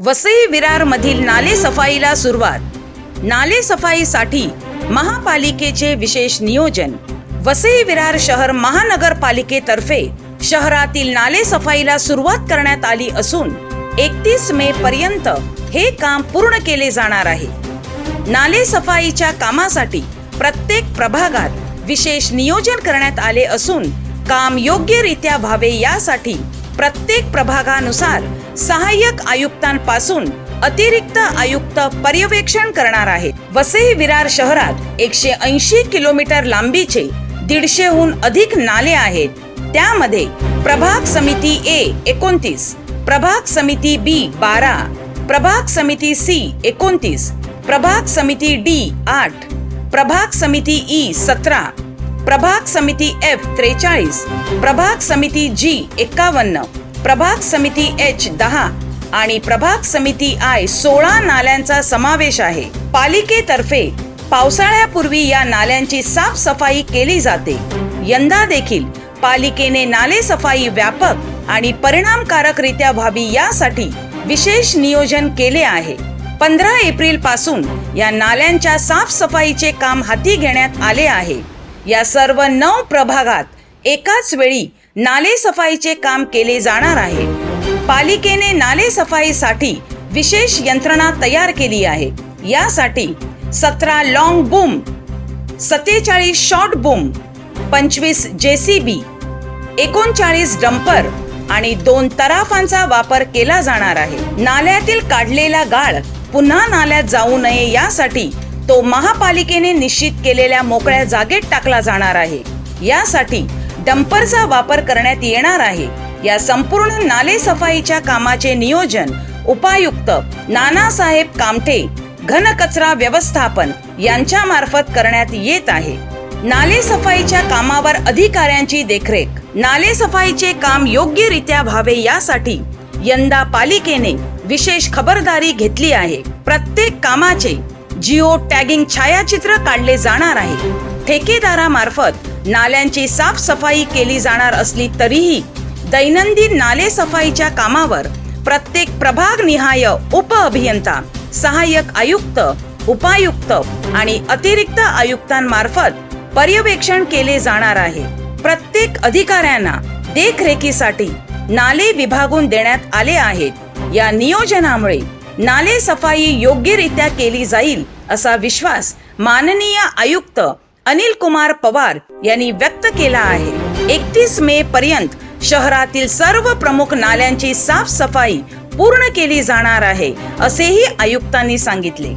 वसई विरार मधील नाले सफाईला सुरुवात. नाले सफाईसाठी महापालिकेचे विशेष नियोजन. वसई विरार शहर महानगरपालिकेतर्फे शहरातील नाले सफाईला सुरुवात करण्यात आली असून एकतीस मे पर्यंत हे काम पूर्ण केले जाणार आहे. नाले सफाईच्या कामासाठी प्रत्येक प्रभागात विशेष नियोजन करण्यात आले असून काम योग्यरित्या व्हावे यासाठी प्रत्येक प्रभागानुसार सहाय्यक आयुक्तांपासून अतिरिक्त आयुक्त पर्यवेक्षण करणार आहेत वसई विरार शहरात एकशे ऐंशी किलोमीटर लांबीचे दीडशेहून अधिक नाले आहेत. त्यामध्ये प्रभाग समिती ए एकोणतीस प्रभाग समिती बी बारा प्रभाग समिती सी एकोणतीस प्रभाग समिती डी आठ प्रभाग समिती ई सतरा प्रभाग समिती एफ त्रेचाळीस प्रभाग समिती जी एकावन्न प्रभाग समिती एच दहा आणि प्रभाग समिती आय सोळा नाल्यांचा समावेश आहे. पालिकेतर्फे पावसाळ्यापूर्वी या नाल्यांची साफसफाई केली जाते. यंदा देखील पालिकेने नाले सफाई व्यापक आणि परिणामकारकरित्या व्हावी यासाठी विशेष नियोजन केले आहे. पंधरा एप्रिलपासून या नाल्यांच्या साफसफाईचे काम हाती घेण्यात आले आहे. या सर्व नऊ प्रभागात एकाच वेळी नाले सफाईचे काम केले जाणार आहे. पालिकेने नाले सफाईसाठी विशेष यंत्रणा तयार केली आहे. यासाठी सतरा लॉंग बूम सत्तेचाळीस शॉर्ट बूम पंचवीस जेसीबी एकोणचाळीस डंपर आणि दोन तराफांचा वापर केला जाणार आहे. नाल्यातील काढलेला गाळ पुन्हा नाल्यात जाऊ नये यासाठी तो महापालिकेने निश्चित केलेल्या मोकळ्या जागेत टाकला जाणार आहे. यासाठी डंपरचा वापर करण्यात येणार आहे. या संपूर्ण नाले सफाईच्या कामाचे नियोजन उपायुक्त नानासाहेब कामठे घनकचरा व्यवस्थापन यांच्या मार्फत करण्यात येत आहे. नाले सफाईच्या कामावर अधिकाऱ्यांची देखरेख नाले सफाईचे काम योग्यरित्या व्हावे यासाठी यंदा पालिकेने विशेष खबरदारी घेतली आहे. प्रत्येक कामाचे जिओ टॅगिंग छायाचित्र काढले जाणार आहे. ठेकेदारामार्फत नाल्यांची साफसफाई केली जाणार असली तरीही दैनंदिन नाले सफाईच्या कामावर प्रत्येक प्रभाग निहाय उप अभियंता सहाय्यक आयुक्त उपायुक्त आणि अतिरिक्त आयुक्तांमार्फत पर्यवेक्षण केले जाणार आहे. प्रत्येक अधिकाऱ्यांना देखरेखीसाठी नाले विभागून देण्यात आले आहेत. या नियोजनामुळे नाले सफाई योग्यरित्या केली जाईल असा विश्वास माननीय आयुक्त अनिल कुमार पवार यांनी व्यक्त केला आहे. एकतीस मे पर्यंत शहरातील सर्व प्रमुख नाल्यांची साफसफाई पूर्ण केली जाणार आहे असेही आयुक्तांनी सांगितले.